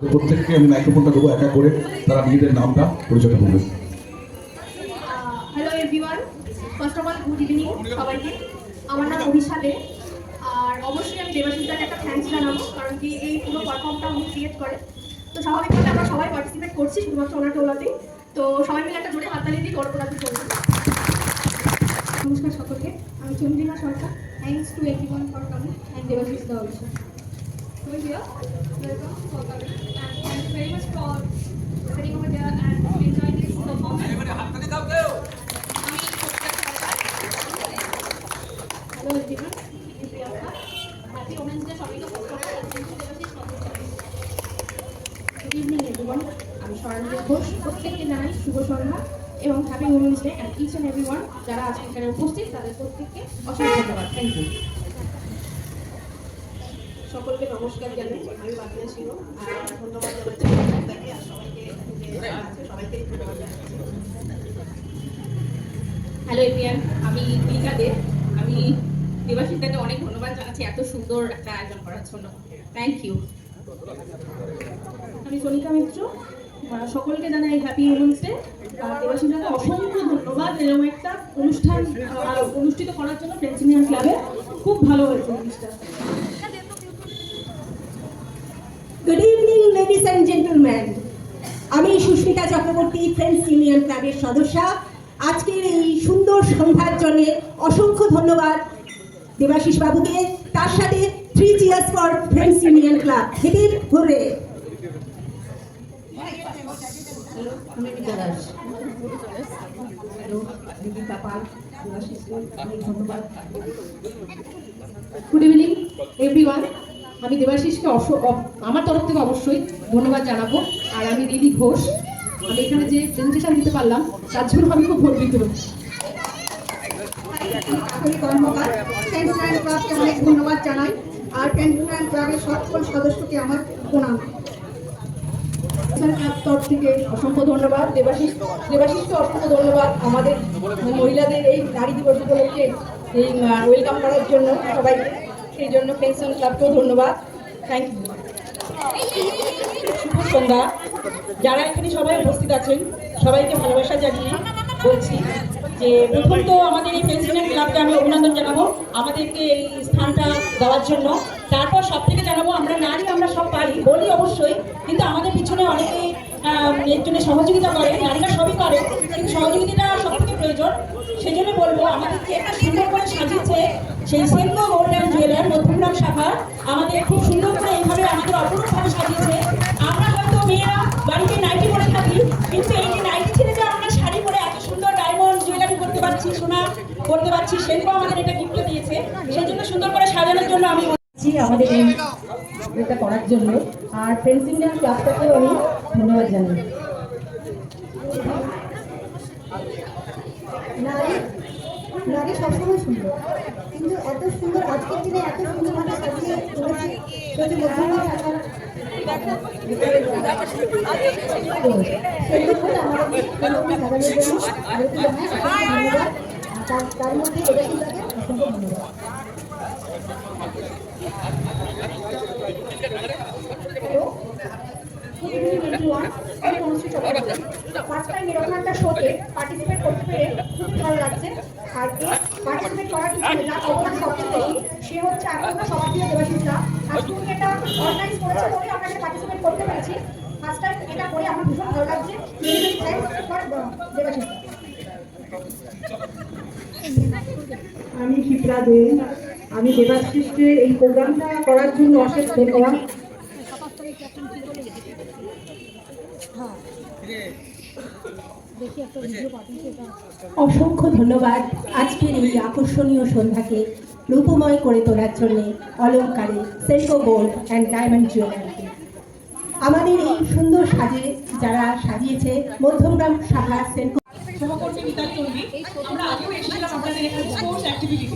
প্রত্যেককে আমি মাইক্রোফোনটা দেবো একা করে তারা নিজেদের নামটা পরিচয়টা বলবেন first of all good evening সবাইকে। আমার নাম অভিষা দে আর অবশ্যই আমি দেবাশিসদাকে একটা থ্যাঙ্কস জানাব কারণ কি এই পুরো পারফর্মটা উনি ক্রিয়েট করে। তো স্বাভাবিকভাবে আমরা সবাই পার্টিসিপেট করছি শুধুমাত্র ওনার টোলাতেই তো সবাই মিলে একটা জোরে হাততালি দিই গর্বরাতে চলবে নমস্কার সকলকে আমি Chandrima Sarkar. Thanks to everyone for coming and Debashis da So here, আমি স্বর্ণালী ঘোষ প্রত্যেককে জানাই শুভ সন্ধ্যা এবং happy women's day and each and everyone যারা আজকে এখানে উপস্থিত তাদের প্রত্যেককে অসংখ্য ধন্যবাদ থ্যাংক ইউ সকলকে নমস্কার জানাই, আমি বাকিয়া আর ধন্যবাদ জানাচ্ছি আপনাকে আর সবাইকে যে আছে সবাইকে ধন্যবাদ জানাচ্ছি এভিয়ান আমি দীঘা দে আমি দেবাশিতাকে অনেক ধন্যবাদ জানাচ্ছি, এত সুন্দর একটা আয়োজন করার জন্য। থ্যাংক ইউ আমি সনিকা মিত্র সকলকে জানাই হ্যাপি উমেন্স ডে অসংখ্য ধন্যবাদ এরকম একটা অনুষ্ঠান অনুষ্ঠিত করার জন্য ফ্রেন্ডস ইউনিয়ন ক্লাবে খুব ভালো হয়েছে জিনিসটা। Good evening ladies and gentleman আমি সুস্মিতা চক্রবর্তী ফ্রেন্ডস ইউনিয়ন ক্লাবের সদস্যা। আজকের এই সুন্দর সন্ধ্যার জন্য অসংখ্য ধন্যবাদ দেবাশিস বাবুকে। তার সাথে three cheers for friends union club হেদির ঘুরে। দিদি গুড ইভিনিং এভরিওয়ান আমি দেবাশিসকে আমার তরফ থেকে অবশ্যই ধন্যবাদ জানাব। আর আমি রিলি ঘোষ। আমি এখানে যে প্রেজেন্টেশন দিতে পারলাম, তার জন্য আমি খুব গর্বিত। অনেক ধন্যবাদ জানাই। আর ফ্রেন্ডস ক্লাবের সকল সদস্যকে আমার প্রণাম। তরফ থেকে অসংখ্য ধন্যবাদ। দেবাশিস দেবাশিসকে অসংখ্য ধন্যবাদ আমাদের মহিলাদের এই নারী দিবস উপলক্ষে এই ওয়েলকাম করার জন্য সবাইকে। সেই জন্য পেনশন ক্লাবকেও ধন্যবাদ। থ্যাংক ইউ সন্ধ্যা। যারা এখানে সবাই উপস্থিত আছেন, সবাইকে ভালোবাসা জানিয়ে বলছি যে প্রথম তো আমাদের এই প্রেসিডেন্ট ক্লাবকে আমি অভিনন্দন জানাব, আমাদেরকে এই স্থানটা দেওয়ার জন্য। তারপর সব থেকে জানাব, আমরা নারী আমরা সব পারি, বলি অবশ্যই, কিন্তু আমাদের পিছনে অনেকে এর জন্য সহযোগিতা করে, নারীরা সবই পারে, কিন্তু সহযোগিতাটা সব থেকে প্রয়োজন। সেই জন্য বলব, আমাদেরকে একটা সুন্দর করে সাজিয়েছে সেই Senco gold and jeweller Madhyamgram শাখা। আমাদের খুব সুন্দর করে এইভাবে আমাদের অপরূপভাবে সাজিয়েছে আমরা হয়তো মেয়েরা বাড়িতে নাইটি পরে থাকি কিন্তু এই যে নাইটি ছেড়ে যে আমরা শাড়ি পরে এত সুন্দর ডায়মন্ড জুয়েলারি করতে পারছি সোনা করতে পারছি সেটাও আমাদের এটা গিফট দিয়েছে সেই জন্য সুন্দর করে সাজানোর জন্য আমি জি আমাদের এটা করার জন্য। আর ফ্রেন্ডস ইন্ডিয়ান ক্লাবটাকেও আমি ধন্যবাদ জানাই। নারী সুন্দর। কিন্তু এত সুন্দর, আজকের দিনে এত তার- মধ্যে অসংখ্য ধন্যবাদ। ফার্স্ট টাইম এরকম শোতে পার্টিসিপেট করতে পেরে খুব ভালো লাগছে আর পার্টিসিপেট করার পিছনে যার অবদান সবচেয়ে বেশি সে হচ্ছে এখনকার সবার প্রিয় দেবাশিসরা আজকে উনি এটা অর্গানাইজ করেছে বলে আমরা পার্টিসিপেট করতে পেরেছি ফার্স্ট টাইম এটা করে আমার ভীষণ ভালো লাগছে দেবাশিস আমি শিপ্রা দে আমি দেবাশিসকে এই প্রোগ্রামটা করার জন্য অশেষ ধন্যবাদ। অসংখ্য ধন্যবাদ। আজকের এই আকর্ষণীয় সন্ধ্যাকে রূপময় করে তোলার জন্য অলঙ্কারে সেলকো গোল্ড অ্যান্ড ডায়মন্ড জুয়েলারিকে আমাদের এই সুন্দর সাজে যারা সাজিয়েছে মধ্যমগ্রাম শাখা সেলকো সহকর্মী মিতাল আমরা আগেও এসেছিলাম আপনাদের এখানে স্পোর্টস অ্যাক্টিভিটি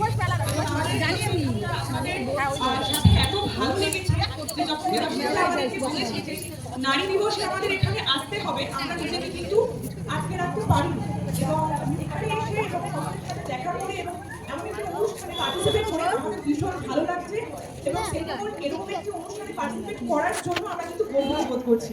নারী দিবসে আমাদের এখানে আসতে হবে আমরা নিজেকে কিন্তু আটকে রাখতে পারি দেখা করে এবং এমন একটি অনুষ্ঠানে পার্টিসিপেট করে ভীষণ ভালো লাগছে এবং সেরকম এরকম একটি অনুষ্ঠানে পার্টিসিপেট করার জন্য আমরা কিন্তু গর্বিত বোধ করছি